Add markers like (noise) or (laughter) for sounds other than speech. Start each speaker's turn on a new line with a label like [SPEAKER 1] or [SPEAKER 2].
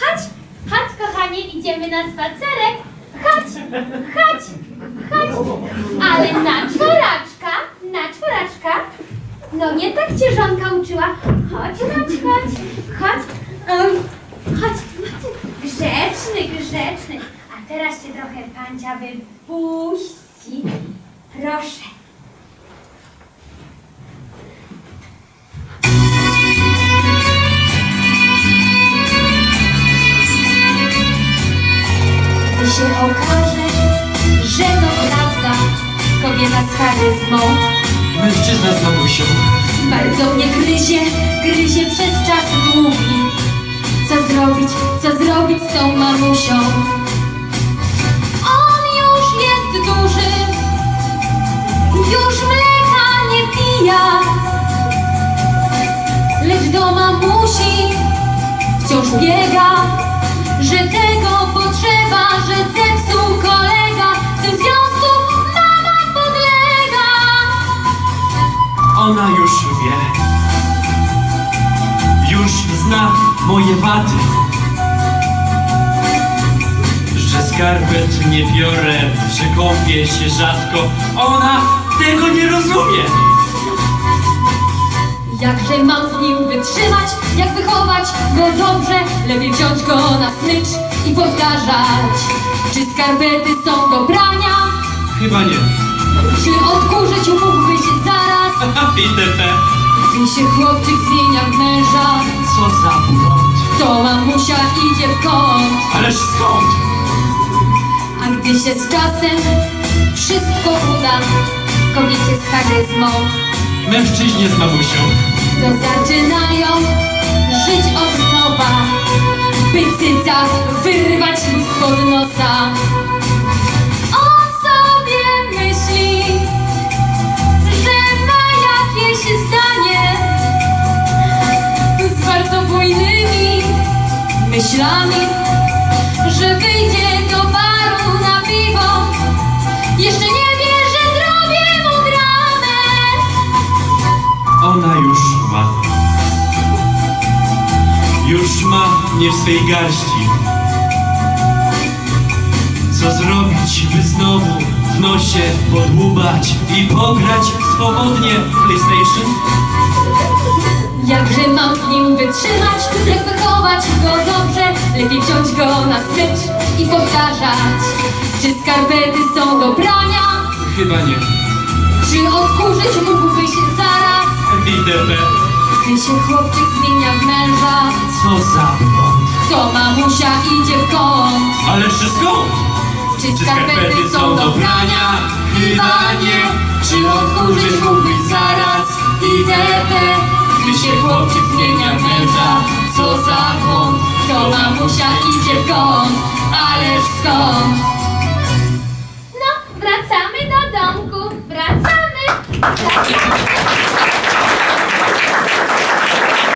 [SPEAKER 1] Chodź, chodź kochanie, idziemy na spacerek. Chodź, chodź, chodź. Ale na czworaczka, na czworaczka. No nie tak cię żonka uczyła. Chodź, chodź, chodź, chodź. Chodź, chodź. Grzeczny, grzeczny. A teraz cię trochę pancia wypuści. Proszę. Się okaże, że to prawda, kobieta z charyzmą
[SPEAKER 2] Mężczyzna z mamusią.
[SPEAKER 1] bardzo mnie gryzie, gryzie przez czas długi. Co zrobić, co zrobić z tą mamusią? On już jest duży, już mleka nie pija, lecz do mamusi wciąż biega, że tego potrzeba, że zepsuł kolega, w tym związku mama podlega.
[SPEAKER 2] Ona już wie. Już zna moje wady. Że skarpet nie biorę, że kąpię się rzadko. Ona tego nie rozumie.
[SPEAKER 1] Jakże mam z nim wytrzymać, jak wychować go dobrze Lepiej wziąć go na smycz i powtarzać Czy skarpety są do prania?
[SPEAKER 2] Chyba nie.
[SPEAKER 1] Czy odkurzyć mógłbyś zaraz? (laughs)
[SPEAKER 2] ITP.
[SPEAKER 1] Gdy się chłopczyk zmienia w męża
[SPEAKER 2] Co za błąd.
[SPEAKER 1] To mamusia idzie w kąt
[SPEAKER 2] Ależ skąd?
[SPEAKER 1] A gdy się z czasem wszystko uda Kobiecie z charyzmą
[SPEAKER 2] Mężczyźnie z mamusią.
[SPEAKER 1] Myślami Że wyjdzie do baru na piwo Jeszcze nie wie, że zrobię mu dramę
[SPEAKER 2] Ona już ma. Już ma mnie w swej garści. Co zrobić, by znowu w nosie podłubać i pograć swobodnie w PlayStation?
[SPEAKER 1] Wytrzymać, jak wychować go dobrze Lepiej wziąć go na smycz i powtarzać Czy skarpety są do prania?
[SPEAKER 2] Chyba nie.
[SPEAKER 1] Czy odkurzyć mógłbyś zaraz?
[SPEAKER 2] IDP.
[SPEAKER 1] Gdy się chłopczyk zmienia w męża
[SPEAKER 2] Co za błąd.
[SPEAKER 1] To mamusia idzie w kąt
[SPEAKER 2] Ależ skąd?
[SPEAKER 1] Czy skarpety są do prania? Chyba nie Czy odkurzyć mógłbyś zaraz? IDP Gdy się chłopczyk zmienia męża. Co za błąd? To mamusia idzie w kąt Ależ skąd?